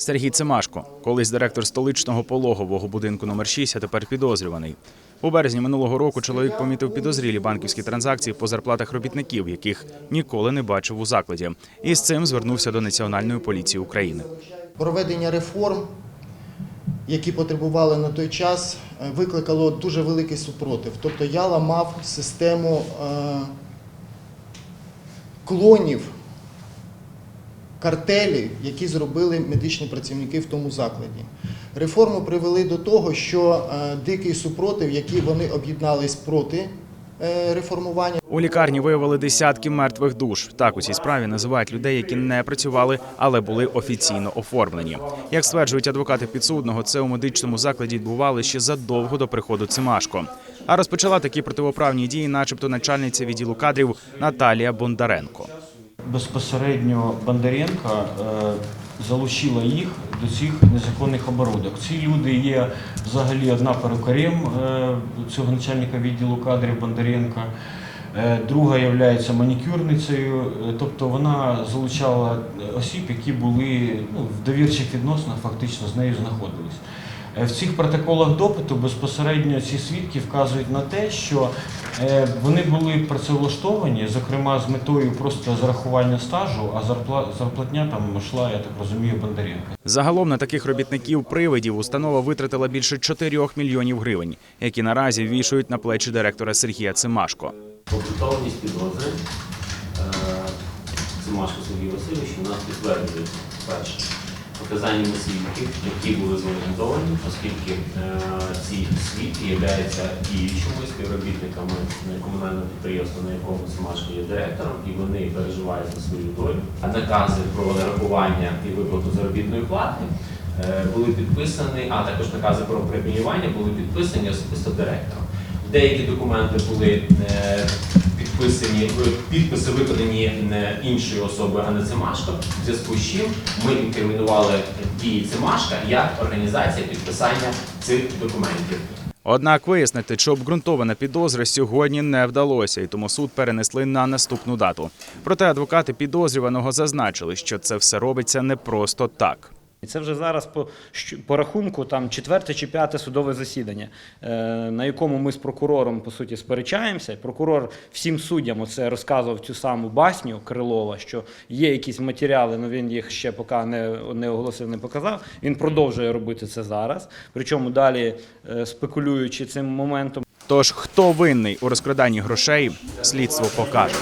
Сергій Цимашко, колись директор столичного пологового будинку номер 6, а тепер підозрюваний. У березні минулого року чоловік помітив підозрілі банківські транзакції по зарплатах робітників, яких ніколи не бачив у закладі, і з цим звернувся до Національної поліції України. Проведення реформ, які потребували на той час, е, викликало дуже великий супротив. Тобто я ламав систему е, клонів картелі, які зробили медичні працівники в тому закладі. Реформи привели до того, що е, дикий супротив, який вони об'єднались проти е, реформування, У лікарні виявили десятки мертвих душ. Так у цій справі називають людей, які не працювали, але були офіційно оформлені. Як стверджують адвокати підсудного, це у медичному закладі відбували ще задовго до приходу Цимашко. А розпочала такі противоправні дії, начебто, начальниця відділу кадрів Наталія Бондаренко. Безпосередньо Бондаренко е, залучила їх до цих незаконних оборудок. Ці люди є взагалі одна перукарем е, цього начальника відділу кадрів Бондаренка, е, друга є манікюрницею, тобто вона залучала осіб, які були ну, в довірчих відносинах фактично з нею знаходились. В цих протоколах допиту безпосередньо ці свідки вказують на те, що вони були працевлаштовані, зокрема з метою просто зарахування стажу, а зарпла- зарплатня там йшла, я так розумію, Бондаренка. Загалом на таких робітників привидів установа витратила більше 4 мільйонів гривень, які наразі вішують на плечі директора Сергія Цимашко. Обґрунтованість підозри е, Цимашко Сергій Васильович у нас підтверджує перше показаннями свідків, які були зорієнтовані, оскільки е, ці свідки являються діючими співробітниками комунального підприємства, на якому Цимашко є директором, і вони переживають за свою долю. А накази про нарахування і виплату заробітної плати е, були підписані, а також накази про преміювання були підписані особисто директором. Деякі документи були е, підписані, підписи виконані не іншої особи, а не Цимашко, в зв'язку з чим ми інкримінували дії Цимашка як організація підписання цих документів. Однак вияснити, чи обґрунтована підозра сьогодні не вдалося, і тому суд перенесли на наступну дату. Проте адвокати підозрюваного зазначили, що це все робиться не просто так. І це вже зараз по, по рахунку там четверте чи п'яте судове засідання, е, на якому ми з прокурором по суті сперечаємося. Прокурор всім суддям оце розказував цю саму басню Крилова, що є якісь матеріали, але він їх ще поки не, не оголосив, не показав. Він продовжує робити це зараз. Причому далі е, спекулюючи цим моментом. Тож хто винний у розкраданні грошей, слідство покаже.